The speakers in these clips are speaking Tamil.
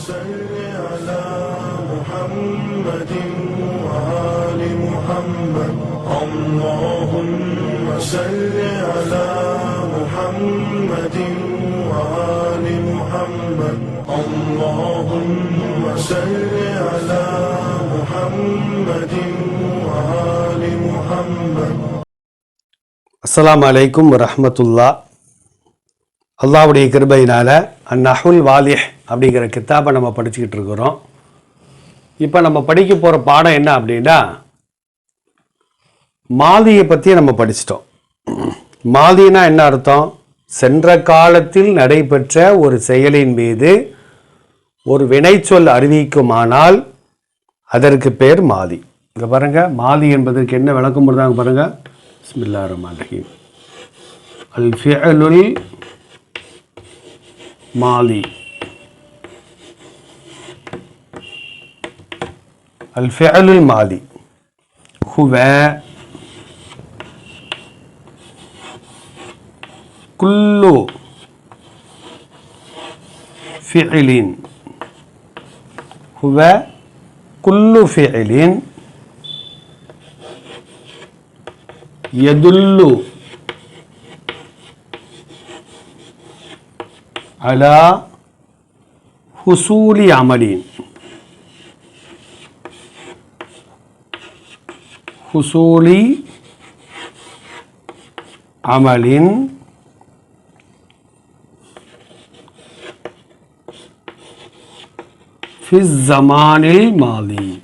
صل على محمد وآل محمد اللهم صل على محمد وآل محمد اللهم صل على محمد وآل محمد அஸ்ஸலாமு அலைக்கும் வரஹ்மத்துல்லா அல்லாவுடைய கிருபையினால அந்நஹுல் வாலிஹ் அப்படிங்கிற கித்தாபை நம்ம படிச்சுக்கிட்டு இருக்கிறோம். இப்போ நம்ம படிக்க போகிற பாடம் என்ன அப்படின்னா மாதியை பற்றி நம்ம படிச்சிட்டோம். மாதினா என்ன அர்த்தம்? சென்ற காலத்தில் நடைபெற்ற ஒரு செயலின் மீது ஒரு வினைச்சொல் அறிவிக்குமானால் அதற்கு பேர் மாதி இங்க பாருங்க மாதி என்பதற்கு என்ன விளக்கம் கொடுத்தாங்க பாருங்க. பிஸ்மில்லா ரஹ்மான் ரஹீம் அல் ஃபியலுல் மாலி. الفعل الماضي. هو كل فعل. هو كل فعل. يدل على حصول عمل. ஹுசூலி அமலின் ஃபிஸ்ஸமானில் மாலி.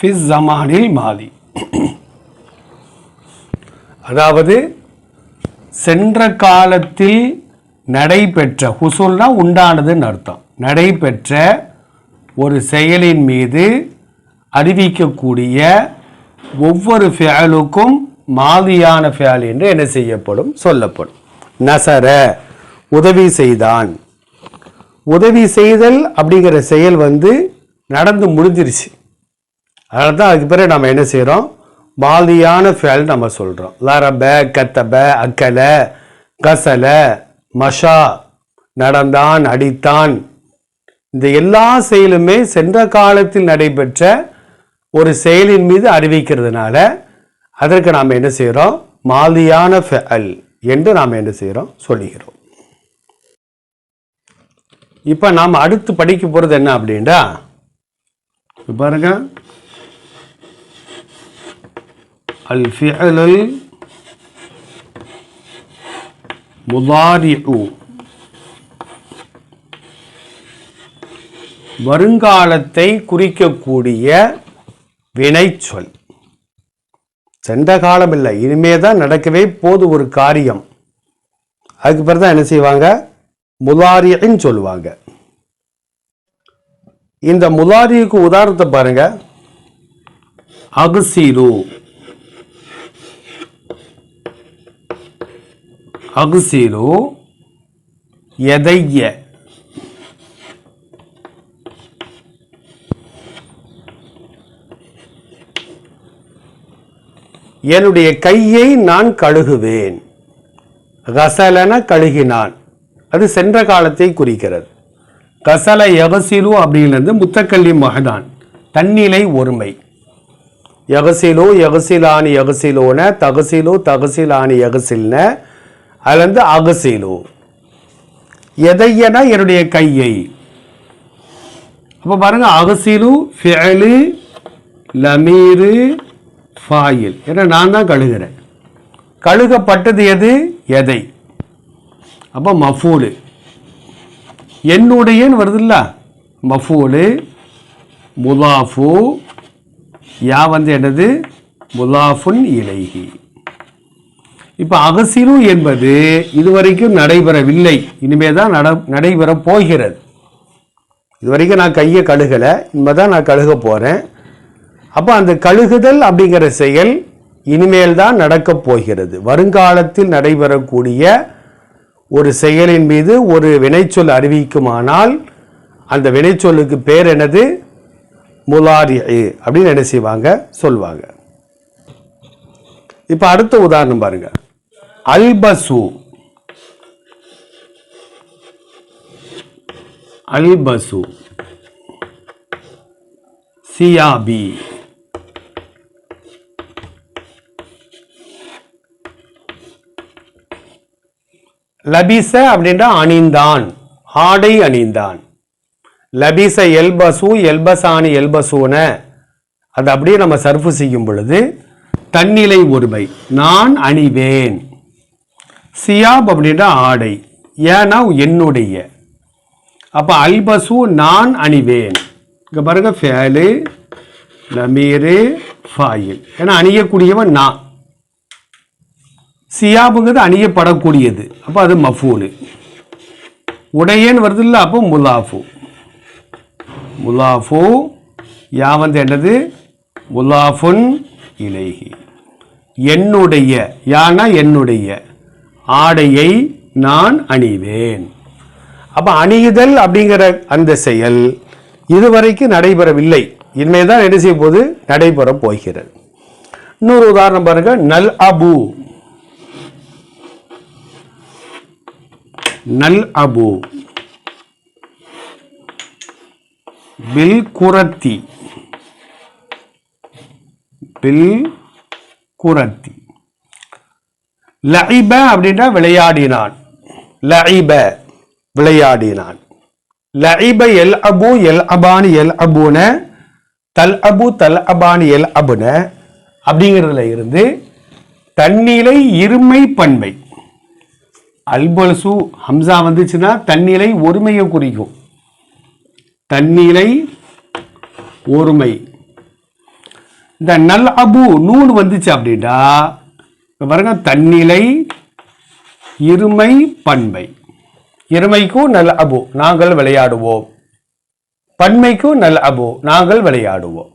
ஃபிஸ் மாலி. அதாவது சென்ற காலத்தில் நடைபெற்ற ஹுசூல்னா உண்டானதுன்னு அர்த்தம். நடைபெற்ற ஒரு செயலின் மீது அறிவிக்கக்கூடிய ஒவ்வொரு ஃபேலுக்கும் மாதியான ஃபேல் என்று என்ன செய்யப்படும்? சொல்லப்படும். நசர உதவி செய்தான். உதவி செய்தல் அப்படிங்கிற செயல் வந்து நடந்து முடிஞ்சிருச்சு. அதனால தான் அதுக்கு பிறகு நம்ம என்ன செய்கிறோம் மாதியான ஃபேல் நம்ம சொல்கிறோம் லரப கத்தப அக்கல கசல மஷா நடந்தான் அடித்தான் இந்த எல்லா செயலுமே சென்ற காலத்தில் நடைபெற்ற ஒரு செயலின் மீது அறிவிக்கிறதுனால அதற்கு நாம் என்ன செய்கிறோம்? மாதியான ஃபெல் என்று நாம் என்ன செய்கிறோம்? சொல்லுகிறோம். இப்போ நாம் அடுத்து படிக்க போகிறது என்ன அப்படின்டா பாருங்க. அல் ஃபிஅலுல் வருங்காலத்தை குறிக்கக்கூடிய வினைச்சொல். சென்ற காலம் இல்லை இனிமே தான் நடக்கவே போது ஒரு காரியம். அதுக்கு பிறகு தான் என்ன செய்வாங்க? முதாரியன்னு சொல்லுவாங்க. இந்த முதாரிக்கு உதாரணத்தை பாருங்க. அகுசீரு. அகுசீரு எதைய? என்னுடைய கையை நான் கழுகுவேன். கசலன கழுகினான். அது சென்ற காலத்தை குறிக்கிறது. கசல எகசிலு அப்படிங்கிறது முத்தக்கல்லி மகதான் தன்னிலை ஒருமை. எகசிலு எகசிலானி எகசிலோன தகசிலோ தகசிலானி எகசில்ன அதுலேருந்து அகசிலோ. எதையனா என்னுடைய கையை? அப்போ பாருங்கள் அகசிலு ஃபெலு லமீரு ஃபாயில் ஏன்னா நான் தான் கழுகிறேன். கழுகப்பட்டது எது? எதை? அப்போ மஃபூலு. என்னுடையன்னு வருதுல்ல? மஃபூலு முலாஃபு யா வந்து என்னது? முலாஃபுன் இலைகி இப்போ அகசிலு என்பது இதுவரைக்கும் நடைபெறவில்லை. இனிமே தான் நட நடைபெற போகிறது. இதுவரைக்கும் நான் கையை கழுகலை. இனிமேல் தான் நான் கழுக போகிறேன் அப்போ அந்த கழுகுதல் அப்படிங்கிற செயல் இனிமேல் தான் நடக்கப் போகிறது. வருங்காலத்தில் நடைபெறக்கூடிய ஒரு செயலின் மீது ஒரு வினைச்சொல் அறிவிக்குமானால் அந்த வினைச்சொல்லுக்கு பேர் எனது முலாரி அப்படின்னு என்ன செய்வாங்க? சொல்வாங்க. இப்போ அடுத்த உதாரணம் பாருங்க. அல்பசு. அல்பசு. சியாபி. லபிச அப்படின்றா அணிந்தான். ஆடை அணிந்தான். லபிச எல்பசு எல்பசானி எல்பசூன. அது அப்படியே நம்ம சர்ஃபு செய்யும் பொழுது தன்னிலை ஒருமை. நான் அணிவேன். சியாப் அப்படின்ற ஆடை. ஏன்னா என்னுடைய. அப்போ அல்பசு நான் அணிவேன். இங்கே பாருங்க ஃபேலு நமீரு ஃபாயில். ஏன்னா அணியக்கூடியவன் நான். சியாபுங்கிறது அணியப்படக்கூடியது. அப்போ அது மஃபூலு. உடையன் வருது இல்லை அப்போ முலாஃபு. முலாஃபு யா வந்து என்னது? முலாஃபுன் இலைகி என்னுடைய யானா என்னுடைய. ஆடையை நான் அணிவேன். அப்போ அணியுதல் அப்படிங்கிற அந்த செயல் இதுவரைக்கும் நடைபெறவில்லை. இனிமேல் தான் என்ன செய்ய போது நடைபெற போகிறது. இன்னொரு உதாரணம் பாருங்கள் நல் அபு. நல் அபு. பில் குரத்தி. பில் குரத்தி. லஐப அப்படின்னா விளையாடினான். லஐப விளையாடினான். லஐப எல் அபு எல் அபானி எல் அபுன. தல் அபு தல் அபானி எல் அபுன. அப்படிங்கிறதுல இருந்து தன்னிலை இருமை பன்மை அல்பல்சு ஹம்சா வந்துச்சுன்னா தன்னிலை ஒருமையை குறிக்கும். தன்னிலை ஒருமை. இந்த நல் அபு நூன் வந்துச்சு அப்படின்னா பாருங்க தன்னிலை இருமை பன்மை இருமைக்கும் நல் அபு நாங்கள் விளையாடுவோம். பன்மைக்கும் நல் அபு நாங்கள் விளையாடுவோம்.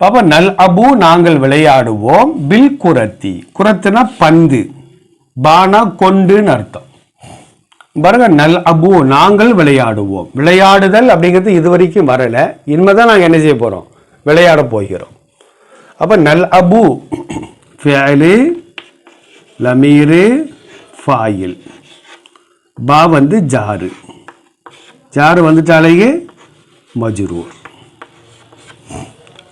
பாப்பா நல் அபு நாங்கள் விளையாடுவோம். பில் குரத்தி. குரத்துனா பந்து. பானா கொண்டுன்னு அர்த்தம். பாருங்க நல் அபு நாங்கள் விளையாடுவோம். விளையாடுதல் அப்படிங்கிறது இது வரைக்கும் வரல. இனிமேதான் நாங்கள் என்ன செய்ய போகிறோம் விளையாட போகிறோம். அப்போ நல் அபு ஃபேலு லமீரு ஃபாயில். பா வந்து ஜாரு. ஜாரு வந்துட்டாலேயே மஜுரூர்.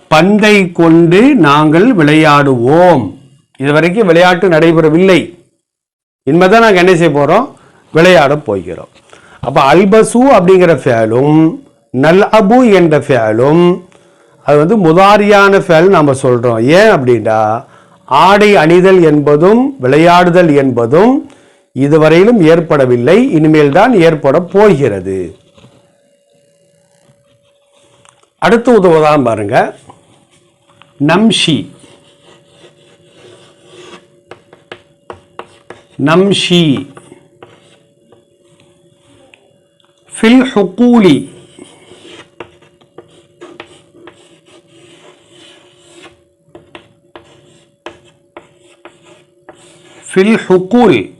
பந்தை கொண்டு நாங்கள் விளையாடுவோம். இதுவரைக்கும் விளையாட்டு நடைபெறவில்லை. இனிமேதான் நாங்கள் என்ன செய்ய போகிறோம் விளையாட போகிறோம். அப்போ அல்பசு அப்படிங்கிற ஃபேலும் நல் அபு என்ற ஃபேலும் அது வந்து முதாரியான ஃபேல் நாம் சொல்கிறோம் ஏன் அப்படின்னா ஆடை அணிதல் என்பதும் விளையாடுதல் என்பதும் இதுவரையிலும் ஏற்படவில்லை. இனிமேல் தான் ஏற்பட போகிறது. அடுத்து உதவுதான் பாருங்க. நம்ஷி. நம்ஷி. ஃபில் ஹுக்கூலி ஃபில் ஹுக்கூல்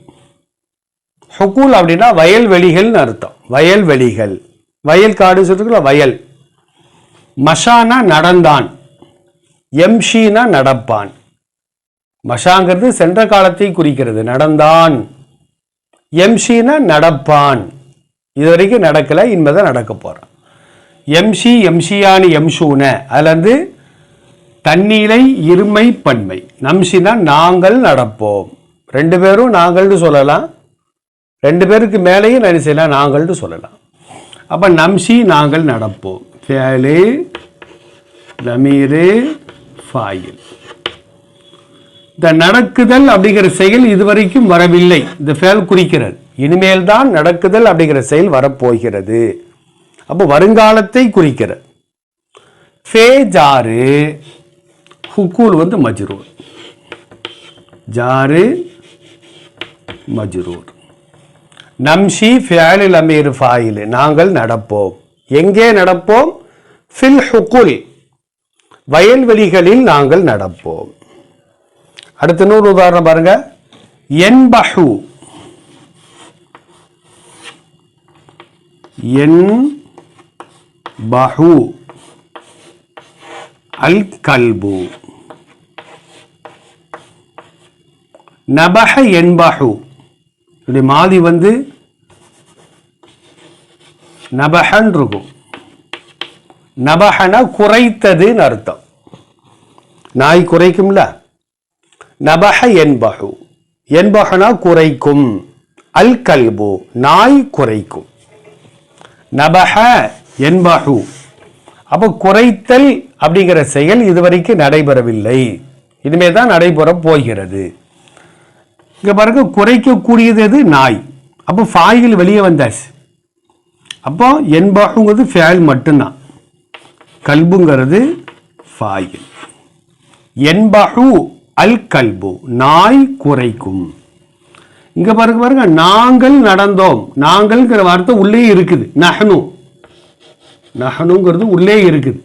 ஹுக்கூல் அப்படின்னா வயல்வெளிகள்னு அர்த்தம். வயல்வெளிகள். வயல் காடு சொல்றதுக்குள்ள வயல். மஷானா நடந்தான். எம்ஷினா நடப்பான். மஷாங்கிறது சென்ற காலத்தை குறிக்கிறது. நடந்தான். எம்ஷினா நடப்பான். இது வரைக்கும் நடக்கலை இனிமேதான் நடக்க போகிறான் எம்ஷி எம்ஷியானி எம்ஷூன. அதுலேருந்து தண்ணீரை இருமை பன்மை. நம்ஷினா நாங்கள் நடப்போம். ரெண்டு பேரும் நாங்கள்னு சொல்லலாம். ரெண்டு பேருக்கு மேலேயும் நான் செய்யலாம்? நாங்கள்னு சொல்லலாம். அப்போ நம்ஷி நாங்கள் நடப்போம். ஃபேலு தமீரு ஃபாயில். இந்த நடக்குதல் அப்படிங்கிற செயல் இதுவரைக்கும் வரவில்லை. இந்த ஃபேல் குறிக்கிறது. இனிமேல் தான் நடக்குதல் அப்படிங்கிற செயல் வரப்போகிறது. அப்போ வருங்காலத்தை குறிக்கிறது. ஃபே ஜாரு ஹுக்கூல் வந்து மஜ்ரூர். ஜாரு மஜ்ரூர். நம்ஷி ஃபியாலில் அமீர் ஃபாயில். நாங்கள் நடப்போம். எங்கே நடப்போம்? ஃபில் ஹுக்குல் வயல்வெளிகளில் நாங்கள் நடப்போம். அடுத்த நூறு உதாரணம் பாருங்க. என்பஹு என் பஹு அல் கல்பு நபஹ என்பஹு இப்படி மாதி வந்து நபஹன் இருக்கும் நபஹன குறைத்ததுன்னு அர்த்தம். நாய் குறைக்கும்ல? நபஹ என்பஹு. என்பஹனா குறைக்கும். அல் கல்பு நாய் குறைக்கும். நபஹ என்பஹு. அப்போ குறைத்தல் அப்படிங்கிற செயல் இதுவரைக்கும் நடைபெறவில்லை. இனிமே தான் நடைபெற போகிறது. இங்கே பாருங்க குறைக்கக்கூடியது எது? நாய். அப்போ ஃபாயில் வெளியே வந்தாச்சு. அப்போ என்பாகுங்கிறது ஃபேல் மட்டும்தான். கல்புங்கிறது ஃபாயில். என்பஹு அல் கல்பு நாய் குறைக்கும். இங்க பாருங்க பாருங்க நாங்கள் நடந்தோம். நாங்கள்ங்கிற வார்த்தை உள்ளே இருக்குது. நஹனு. நஹனுங்கிறது உள்ளே இருக்குது.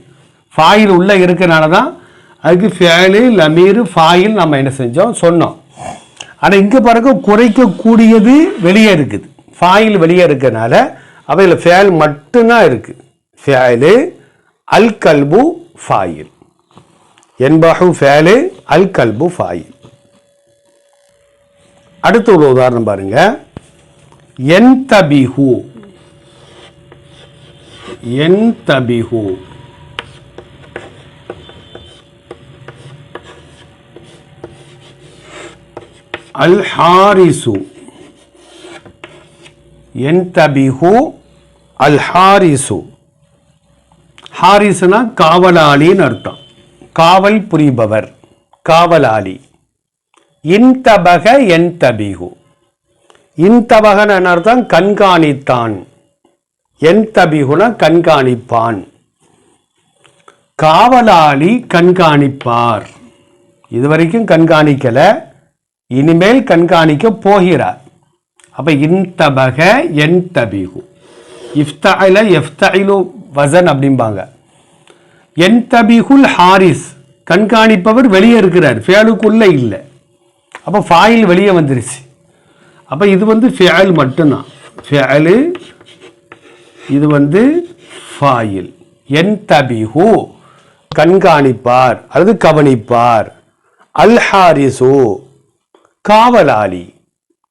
ஃபாயில் உள்ளே இருக்கனால தான் அதுக்கு ஃபேலு லமீரு ஃபாயில் நம்ம என்ன செஞ்சோம்? சொன்னோம். ஆனால் இங்கே பாருங்க குறைக்கக்கூடியது வெளியே இருக்குது. ஃபாயில் வெளியே இருக்கனால அவையில் ஃபேல் மட்டும்தான் இருக்குது ஃபேலு அல் கல்பு ஃபாயில் என்பாகும் ஃபேலு அல் கல்பு ஃபாயில். அடுத்த ஒரு உதாரணம் பாருங்க. என் தபிஹு என் தபிஹு அல் ஹாரிசு. என் தபிஹு அல் ஹாரிசு. ஹாரிசுனா காவலாளின்னு அர்த்தம். காவல் புரிபவர் காவலாளி. இன்தபக என் தபிகு. இன்தபகன் அர்த்தம் கண்காணித்தான். என் தபிகுன கண்காணிப்பான். காவலாளி கண்காணிப்பார். இதுவரைக்கும் கண்காணிக்கல இனிமேல் கண்காணிக்க போகிறார். அப்ப இன்தபக என் தபிகு. இஃப்தாயில எஃப்தாயிலு வசன் அப்படிம்பாங்க. என் தபிகுல் ஹாரிஸ். கண்காணிப்பவர் வெளியே இருக்கிறார். ஃபேலுக்குள்ளே இல்லை. அப்போ ஃபாயில் வெளியே வந்துருச்சு. அப்போ இது வந்து ஃபேல் மட்டும்தான். ஃபேலு இது வந்து ஃபாயில். என் தபிஹு கண்காணிப்பார் அல்லது கவனிப்பார். அல் ஹாரிசு காவலாளி.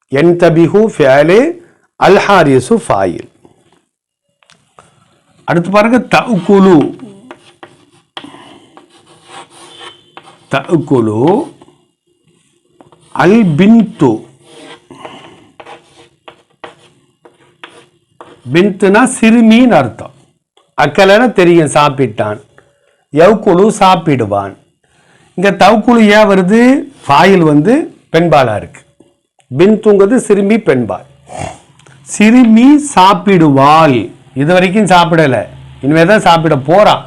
என் தபிஹு ஃபேலு அல் ஹாரிசு ஃபாயில். அடுத்து பாருங்க தகுலு தகுலு அல் பின்து பின்த்துனா சிறுமின்னு அர்த்தம். அக்கலன தெரியும் சாப்பிட்டான். யவுக்குழு சாப்பிடுவான். இங்க தவுக்குழு ஏன் வருது? ஃபாயில் வந்து பெண்பாலா இருக்கு. பின்துங்கிறது சிறுமி பெண்பால். சிறுமி சாப்பிடுவாள். இது வரைக்கும் சாப்பிடலை. இனிமேல் தான் சாப்பிட போறான்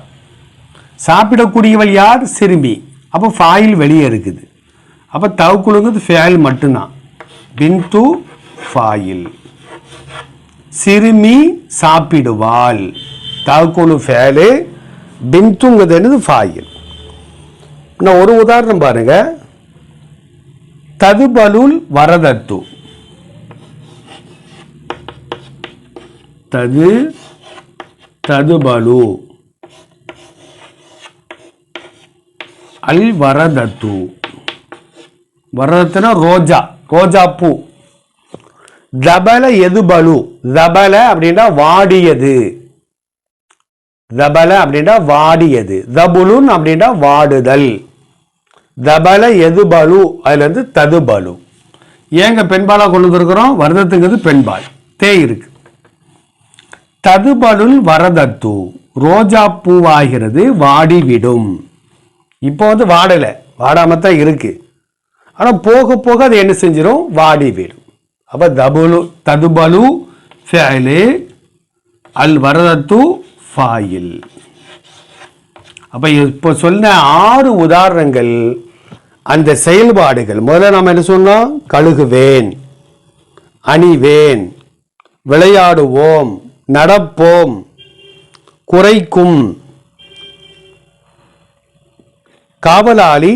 சாப்பிடக்கூடியவள் யார்? சிறுமி. அப்போ ஃபாயில் வெளியே இருக்குது. அப்போ தவுக்குழுங்கிறது ஃபேல் மட்டும்தான். பின்து ஃபாயில் சிறுமி சாப்பிடுவாள். தவுக்குழு ஃபேலு பின்துங்கிறது என்னது ஃபாயில் நான் ஒரு உதாரணம் பாருங்க. ததுபலுல் வரதத்து. தது ததுபலு. அல் வரதத்து வரதத்துனா ரோஜா ரோஜா பூ. தபல எதுபலு தபல அப்படின்னா வாடியது. தபல அப்படின்னா வாடியது. தபுலுன் அப்படின்னா வாடுதல். தபல எதுபலு அதுல இருந்து ததுபலு ஏங்க பெண்பாலா கொண்டு வந்திருக்கிறோம்? வரதத்துங்கிறது பெண்பால். தே இருக்கு. ததுபலுல் வரதத்து. ரோஜா பூவாகிறது வாடிவிடும். இப்போ வந்து வாடலை வாடாமல் தான் இருக்குது ஆனால் போக போக அது என்ன செஞ்சிடும் வாடி வீடும் அப்போ தபுலு ததுபலு ஃபேலு அல் வரதத்து ஃபாயில். அப்போ இப்போ சொன்ன ஆறு உதாரணங்கள் அந்த செயல்பாடுகள். முதல்ல நம்ம என்ன சொன்னோம்? கழுகுவேன் அணிவேன் விளையாடுவோம் நடப்போம் குறைக்கும் காவலாளி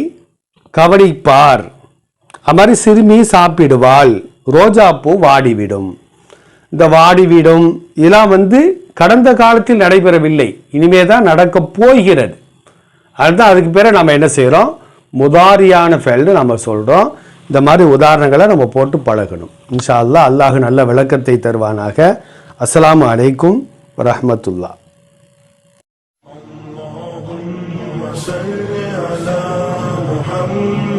கவனிப்பார். அது மாதிரி சிறுமி சாப்பிடுவாள். ரோஜாப்பூ வாடிவிடும். இந்த வாடிவிடும் இதெல்லாம் வந்து கடந்த காலத்தில் நடைபெறவில்லை. இனிமே தான் நடக்க போகிறது. அதுதான் அதுக்கு பேரை நம்ம என்ன செய்கிறோம் முதாரியான ஃபெல்னு நம்ம சொல்கிறோம் இந்த மாதிரி உதாரணங்களை நம்ம போட்டு பழகணும். இன்ஷா அல்லாஹ் அல்லாஹ் நல்ல விளக்கத்தை தருவானாக. அஸ்லாம் அலைக்கும் வரஹ்மத்துல்லாஹ்